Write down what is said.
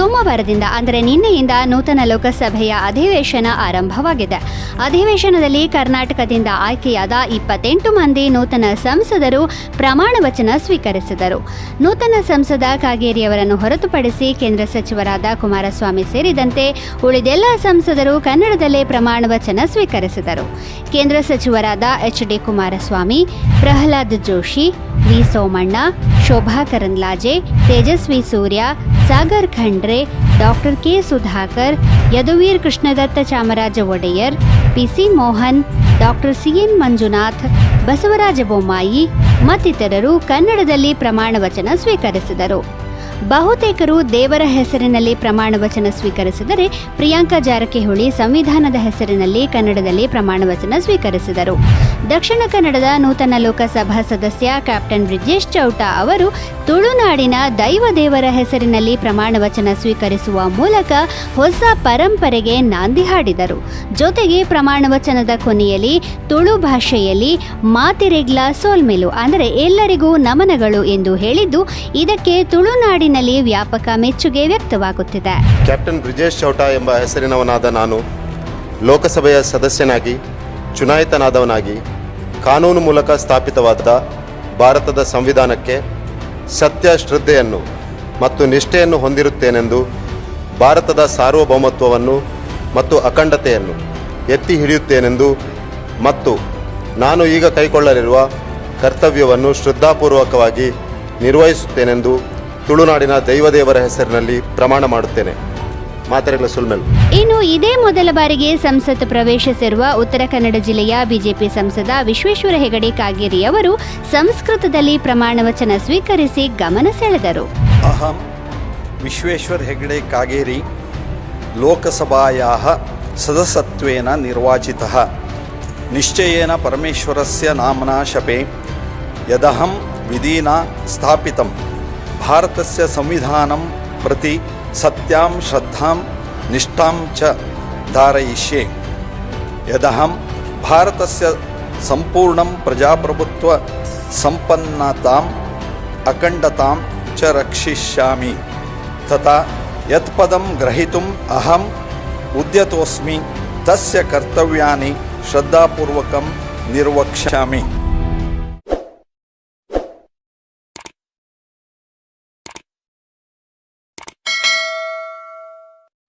ಸೋಮವಾರದಿಂದ, ಅಂದರೆ ನಿನ್ನೆಯಿಂದ ನೂತನ ಲೋಕಸಭೆಯ ಅಧಿವೇಶನ ಆರಂಭವಾಗಿದೆ. ಅಧಿವೇಶನದಲ್ಲಿ ಕರ್ನಾಟಕದಿಂದ ಆಯ್ಕೆಯಾದ ಇಪ್ಪತ್ತೆಂಟು ಮಂದಿ ನೂತನ ಸಂಸದರು ಪ್ರಮಾಣ ವಚನ ಸ್ವೀಕರಿಸಿದರು. ನೂತನ ಸಂಸದ ಕಾಗೇರಿಯವರನ್ನು ಹೊರತುಪಡಿಸಿ ಕೇಂದ್ರ ಸಚಿವರಾದ ಕುಮಾರಸ್ವಾಮಿ ಸೇರಿದಂತೆ ಉಳಿದೆಲ್ಲ ಸಂಸದರು ಕನ್ನಡದಲ್ಲೇ ಪ್ರಮಾಣ ವಚನ ಸ್ವೀಕರಿಸಿದರು. ಕೇಂದ್ರ ಸಚಿವರಾದ H D Kumaraswamy, Pralhad Joshi, V Somanna, Shobha Karandlaje, Tejasvi Surya Sagar Khandre, doctor K Sudhakar, Yaduveer Krishnadatta Chamaraja Wadiyar, P C Mohan, doctor C N Manjunath, Basavaraj Bommai ಮತ್ತಿತರರು ಕನ್ನಡದಲ್ಲಿ ಪ್ರಮಾಣ ವಚನ ಸ್ವೀಕರಿಸಿದರು. ಬಹುತೇಕರು ದೇವರ ಹೆಸರಿನಲ್ಲಿ ಪ್ರಮಾಣ ವಚನ ಸ್ವೀಕರಿಸಿದರೆ ಪ್ರಿಯಾಂಕಾ ಜಾರಕಿಹೊಳಿ ಸಂವಿಧಾನದ ಹೆಸರಿನಲ್ಲಿ ಕನ್ನಡದಲ್ಲಿ ಪ್ರಮಾಣ ವಚನ ಸ್ವೀಕರಿಸಿದರು. ದಕ್ಷಿಣ ಕನ್ನಡದ ನೂತನ ಲೋಕಸಭಾ ಸದಸ್ಯ ಕ್ಯಾಪ್ಟನ್ ಬ್ರಿಜೇಶ್ ಚೌಟ ಅವರು ತುಳುನಾಡಿನ ದೈವ ದೇವರ ಹೆಸರಿನಲ್ಲಿ ಪ್ರಮಾಣ ವಚನ ಸ್ವೀಕರಿಸುವ ಮೂಲಕ ಹೊಸ ಪರಂಪರೆಗೆ ನಾಂದಿ ಹಾಡಿದರು. ಜೊತೆಗೆ ಪ್ರಮಾಣ ವಚನದ ಕೊನೆಯಲ್ಲಿ ತುಳು ಭಾಷೆಯಲ್ಲಿ ಮಾತಿರೆಗ್ಲ ಸೋಲ್ಮೆಲು, ಅಂದರೆ ಎಲ್ಲರಿಗೂ ನಮನಗಳು ಎಂದು ಹೇಳಿದ್ದು, ಇದಕ್ಕೆ ತುಳುನಾಡಿನಲ್ಲಿ ವ್ಯಾಪಕ ಮೆಚ್ಚುಗೆ ವ್ಯಕ್ತವಾಗುತ್ತಿದೆ. ಕ್ಯಾಪ್ಟನ್ ಬ್ರಿಜೇಶ್ ಚೌಟ ಎಂಬ ಹೆಸರಿನವನಾದ ನಾನು ಲೋಕಸಭೆಯ ಸದಸ್ಯನಾಗಿ, ಚುನಾಯಿತನಾದವನಾಗಿ, ಕಾನೂನು ಮೂಲಕ ಸ್ಥಾಪಿತವಾದ ಭಾರತದ ಸಂವಿಧಾನಕ್ಕೆ ಸತ್ಯ ಶ್ರದ್ಧೆಯನ್ನು ಮತ್ತು ನಿಷ್ಠೆಯನ್ನು ಹೊಂದಿರುತ್ತೇನೆಂದು, ಭಾರತದ ಸಾರ್ವಭೌಮತ್ವವನ್ನು ಮತ್ತು ಅಖಂಡತೆಯನ್ನು ಎತ್ತಿ ಹಿಡಿಯುತ್ತೇನೆಂದು ಮತ್ತು ನಾನು ಈಗ ಕೈಗೊಳ್ಳಲಿರುವ ಕರ್ತವ್ಯವನ್ನು ಶ್ರದ್ಧಾಪೂರ್ವಕವಾಗಿ ನಿರ್ವಹಿಸುತ್ತೇನೆಂದು ತುಳುನಾಡಿನ ದೈವದೇವರ ಹೆಸರಿನಲ್ಲಿ ಪ್ರಮಾಣ ಮಾಡುತ್ತೇನೆ. ಇನ್ನು ಇದೇ ಮೊದಲ ಬಾರಿಗೆ ಸಂಸತ್ ಪ್ರವೇಶಿಸಿರುವ ಉತ್ತರ ಕನ್ನಡ ಜಿಲ್ಲೆಯ ಬಿಜೆಪಿ ಸಂಸದ ವಿಶ್ವೇಶ್ವರ ಹೆಗಡೆ ಕಾಗೇರಿ ಅವರು ಸಂಸ್ಕೃತದಲ್ಲಿ ಪ್ರಮಾಣ ವಚನ ಸ್ವೀಕರಿಸಿ ಗಮನ ಸೆಳೆದರು. ಅಹಂ ವಿಶ್ವೇಶ್ವರ ಹೆಗಡೆ ಕಾಗೇರಿ ಲೋಕಸಭಾಯಾ ಸದಸ್ಯತ್ವೇನ ನಿರ್ವಾಚಿತ. ನಿಶ್ಚಯೇನ ಪರಮೇಶ್ವರಸ್ಯ ನಾಮನಾ ಶಪೆ. ಯದಹಂ ವಿಧೀನಾ ಸ್ಥಾಪಿತಂ. భారతస్య సంవిధానం ప్రతి సత్యాం శ్రద్ధాం నిష్టాం చ ధారయిష్యే యదహం భారతస్య సంపూర్ణం ప్రజాప్రభుత్వ సంపన్నతాం అఖండతాం చ రక్షిష్యామి తత్పదం గ్రహీతుం అహం ఉద్యతోస్మి తస్య కర్తవ్యాన్ని శ్రద్ధాపూర్వకం నిర్వక్ష్యామి